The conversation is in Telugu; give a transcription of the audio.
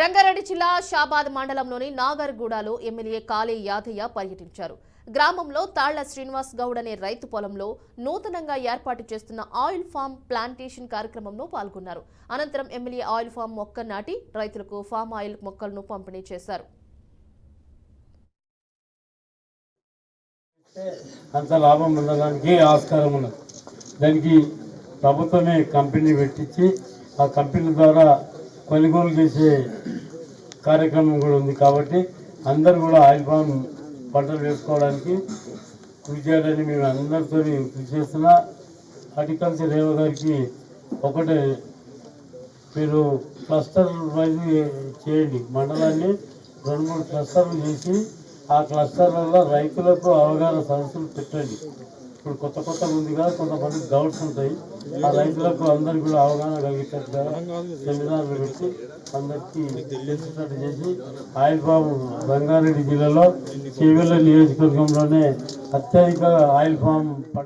రంగారెడ్డి జిల్లా షాబాద్ మండలంలోని నాగర్గూడలో ఎమ్మెల్యే కాళీ యాదయ్య పర్యటించారు. గ్రామంలో తాళ్ళ శ్రీనివాస్ గౌడ్ అనే రైతు పొలంలో నూతనంగా ఏర్పాటు చేస్తున్న ఆయిల్ ఫామ్ ప్లాంటేషన్ కార్యక్రమంలో పాల్గొన్నారు. అనంతరం ఎమ్మెల్యే ఆయిల్ ఫామ్ మొక్క నాటి రైతులకు ఫామ్ ఆయిల్ మొక్కలను పంపిణీ చేశారు. అంత లాభం ఉండడానికి ఆస్కారం ఉన్నది. దానికి ప్రభుత్వమే కంపెనీ పెట్టించి ఆ కంపెనీ ద్వారా కొనుగోలు చేసే కార్యక్రమం కూడా ఉంది కాబట్టి అందరూ కూడా ఆయిల్ పామ్ పంటలు వేసుకోవడానికి కృషి చేయాలని మేము అందరితో కృషి చేస్తున్నా. హార్టికల్చర్ రేవ గారికి ఒకటే మీరు క్లస్టర్ వైజ్ చేయండి. మండలాన్ని రెండు మూడు క్లస్టర్లు చేసి ఆ క్లస్టర్లలో రైతులకు అవగాహన సదస్సులు పెట్టండి. ఇప్పుడు కొత్త కొత్త ఉంది కదా కొంతమంది డౌట్స్ ఉంటాయి. ఆ రైతులకు అందరికి కూడా అవగాహన కలిగేటట్టుగా సెమినార్లు పెట్టి అందరికీ తెలిసేటట్టు చేసి ఆయిల్ ఫామ్ రంగారెడ్డి జిల్లాలో చేవెళ్ళ నియోజకవర్గంలోనే అత్యధిక ఆయిల్ ఫామ్ పంట